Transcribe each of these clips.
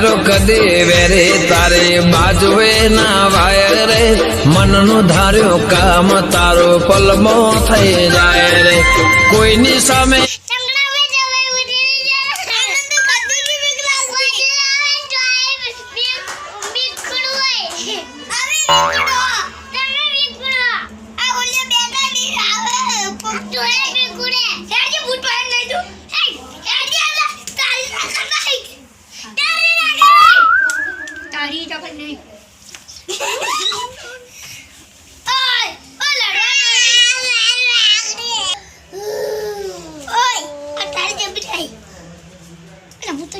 વાયરો કદી વેરે તારે બાજુએ ના વાય રે. મનનું ધાર્યું કામ તારો પલમો થઈ જાય રે. કોઈની સામે Wait!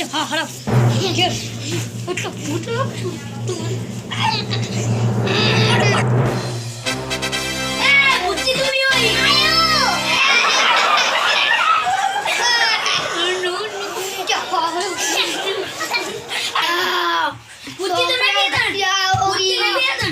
야, 하나. 야, 어떡, 어떡. 못 뛰는 애들! 야, 못 뛰는 애들!